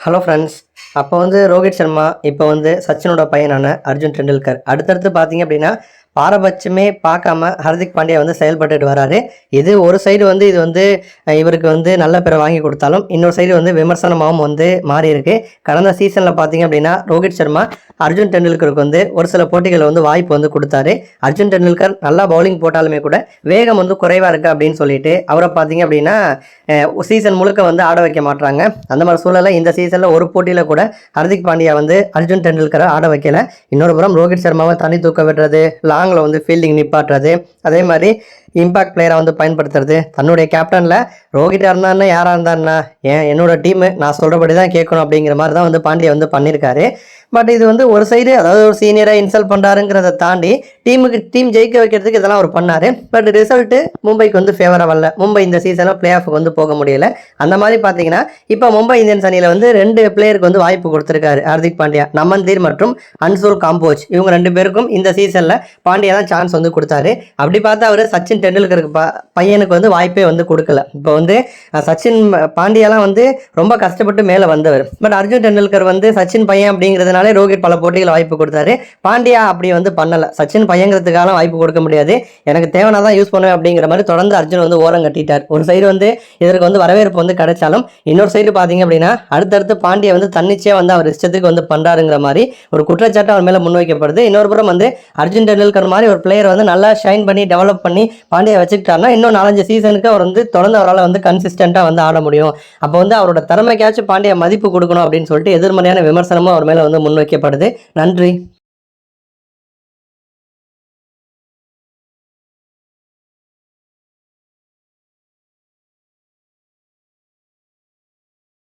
Hello friends அப்போ வந்து ரோஹித் சர்மா இப்போ வந்து சச்சினோட பையனான அர்ஜுன் டெண்டுல்கர். அடுத்தடுத்து பார்த்தீங்க அப்படின்னா பாரபட்சமே பார்க்காம ஹர்திக் பாண்டியா வந்து செயல்பட்டுட்டு வராரு. இது ஒரு சைடு வந்து இது வந்து இவருக்கு வந்து நல்ல பேரை வாங்கி கொடுத்தாலும் இன்னொரு சைடு வந்து விமர்சனமாகவும் வந்து மாறி இருக்கு கடந்த சீசனில் பார்த்தீங்க அப்படின்னா ரோஹித் சர்மா அர்ஜுன் டெண்டுல்கருக்கு வந்து ஒரு சில போட்டிகளில் வந்து வாய்ப்பு வந்து கொடுத்தாரு. அர்ஜுன் டெண்டுல்கர் நல்லா பவுலிங் போட்டாலுமே கூட வேகம் வந்து குறைவாக இருக்குது அப்படின்னு சொல்லிட்டு அவரை பார்த்தீங்க அப்படின்னா சீசன் முழுக்க வந்து ஆட வைக்க மாட்டாங்க அந்த மாதிரி சூழலில் இந்த சீசனில் ஒரு போட்டியில் கூட ஹர்திக் பாண்டியா வந்து அர்ஜுன் டெண்டுல்கரை ஆட வைக்கல. இன்னொரு புறம் ரோஹித் சர்மாவை தனி தூக்க விடுறது லாங்கில் வந்து ஃபீல்டிங் நிப்பாட்டுறது. அதே மாதிரி இம்பாக்ட் பிளேயரை வந்து பயன்படுத்துறது. தன்னுடைய கேப்டனில் ரோஹிட்டாக இருந்தான்னா யாராக இருந்தாருன்னா ஏன் என்னோட டீமு நான் சொல்கிறபடி தான் கேட்கணும் அப்படிங்கிற மாதிரி தான் வந்து பாண்டியா வந்து பண்ணியிருக்காரு பட் இது வந்து ஒரு சைடு அதாவது ஒரு சீனியராக இன்சல்ட் பண்ணுறாருங்கிறத தாண்டி டீமுக்கு டீம் ஜெயிக்க வைக்கிறதுக்கு இதெல்லாம் அவர் பண்ணார். பட் ரிசல்ட்டு மும்பைக்கு வந்து ஃபேவராக மும்பை இந்த சீசனில் பிளே ஆஃபுக்கு வந்து போக முடியல. அந்த மாதிரி பார்த்தீங்கன்னா இப்போ மும்பை இந்தியன்ஸ் அணியில் வந்து ரெண்டு பிளேயருக்கு வந்து வாய்ப்பு கொடுத்துருக்காரு ஹார்திக் பாண்டியா நமந்தீர் மற்றும் அன்சூல் காம்போஜ். இவங்க ரெண்டு பேருக்கும் இந்த சீசனில் பாண்டியா தான் சான்ஸ் வந்து கொடுத்தாரு. அப்படி பார்த்தா அவர் சச்சின் டெண்டுல்கருக்கு ப பையனுக்கு வந்து வாய்ப்பே வந்து கொடுக்கல. இப்போ வந்து சச்சின் பாண்டியாலாம் வந்து ரொம்ப கஷ்டப்பட்டு மேலே வந்தவர். பட் அர்ஜுன் டெண்டுல்கர் வந்து சச்சின் பையன் அப்படிங்கிறதுனாலே ரோஹித் பல போட்டிகள் வாய்ப்பு கொடுத்தாரு. பாண்டியா அப்படி வந்து பண்ணல. சச்சின் பையங்கிறதுக்கான வாய்ப்பு கொடுக்க முடியாது. எனக்கு தேவனா தான் யூஸ் பண்ணுவேன் அப்படிங்கிற மாதிரி தொடர்ந்து அர்ஜுன் வந்து ஓரம் கட்டிட்டார். ஒரு சைடு வந்து இதற்கு வந்து வரவேற்பு வந்து கிடைச்சாலும் இன்னொரு சைடு பார்த்தீங்க அப்படின்னா அடுத்தடுத்து பாண்டியா வந்து தன்னிச்சையாக வந்து அவர் இஷ்டத்துக்கு வந்து பண்ணுறாருங்கிற மாதிரி ஒரு குற்றச்சாட்டு அவர் மேலே முன்வைக்கப்படுது. இன்னொரு புறம் வந்து அர்ஜுன் டெண்டுல்கர் மாதிரி ஒரு பிளேயர் வந்து நல்லா ஷைன் பண்ணி டெவலப் பண்ணி பாண்டியை வச்சுக்கிட்டாருன்னா இன்னும் நாலஞ்சு சீசனுக்கு அவர் வந்து தொடர்ந்து அவரால் வந்து கன்சிஸ்டண்ட்டாக வந்து ஆட முடியும். அப்போ வந்து அவரோட திறமைக்காச்சும் பாண்டியா மதிப்பு கொடுக்கணும் அப்படின்னு சொல்லிட்டு எதிர்மறையான விமர்சனமும் அவர் மேலே வந்து முன்வைக்கப்படுது. நன்றி.